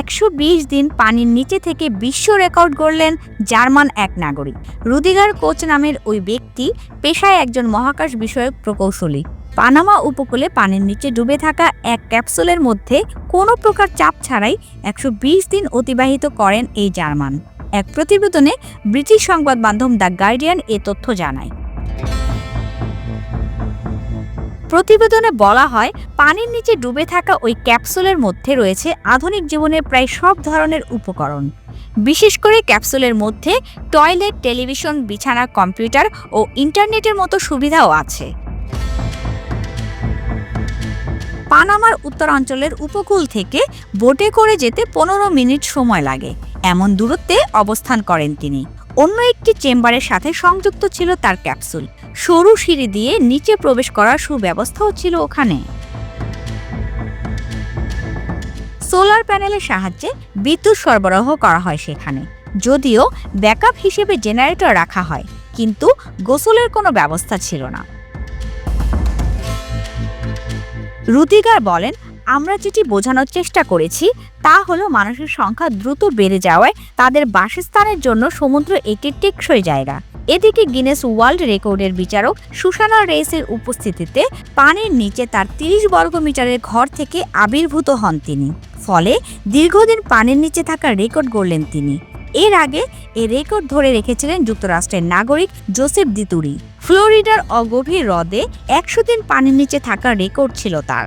একশো বিশ দিন পানির নিচে থেকে বিশ্ব রেকর্ড গড়লেন জার্মান এক নাগরিক। রুদিগার কোচ নামের ওই ব্যক্তি পেশায় একজন মহাকাশ বিষয়ক প্রকৌশলী। পানামা উপকূলে পানির নিচে ডুবে থাকা এক ক্যাপসুলের মধ্যে কোনো প্রকার চাপ ছাড়াই একশো বিশ দিন অতিবাহিত করেন এই জার্মান। এক প্রতিবেদনে ব্রিটিশ সংবাদ মাধ্যম দ্য গার্ডিয়ান এ তথ্য জানায়। প্রতিবেদনে বলা হয়, পানির নিচে ডুবে থাকা ওই ক্যাপসুলের মধ্যে রয়েছে আধুনিক জীবনের প্রায় সব ধরনের উপকরণ। বিশেষ করে ক্যাপসুলের মধ্যে টয়লেট, টেলিভিশন, বিছানা, কম্পিউটার ও ইন্টারনেটের মতো সুবিধাও আছে। পানামার উত্তরাঞ্চলের উপকূল থেকে বোটে করে যেতে পনেরো মিনিট সময় লাগে। এমন দূরত্বে অবস্থান করেন তিনি। অন্য একটি চেম্বারের সাথে সংযুক্ত ছিল তার ক্যাপসুল। সরু সিঁড়ি দিয়ে নিচে প্রবেশ করার সুব্যবস্থাও ছিল ওখানে। সোলার প্যানেলের সাহায্যে বিদ্যুৎ সরবরাহ করা হয় সেখানে। যদিও ব্যাকআপ হিসেবে জেনারেটর রাখা হয়, কিন্তু গোসলের কোনো ব্যবস্থা ছিল না। রুদিগার বলেন আমরা যেটি বোঝানোর চেষ্টা করেছি, তা হলো মানুষের সংখ্যা দ্রুত বেড়ে যাওয়ায় তাদের বাসস্থানের জন্য সমুদ্র একটি টেকসই জায়গা। এদিকে গিনেস ওয়ার্ল্ড রেকর্ডের বিচারক সুসানা রেসের উপস্থিতিতে পানির নিচে তার তিরিশ বর্গ মিটারের ঘর থেকে আবির্ভূত হন তিনি। ফলে দীর্ঘদিন পানির নিচে থাকা রেকর্ড গড়লেন তিনি। এর আগে এ রেকর্ড ধরে রেখেছিলেন যুক্তরাষ্ট্রের নাগরিক জোসেফ দিতুরি ফ্লোরিডার অগভীর হ্রদে একশো দিন পানির নিচে থাকার রেকর্ড ছিল তার।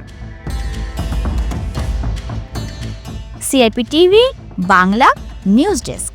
CIP TV Bangla news desk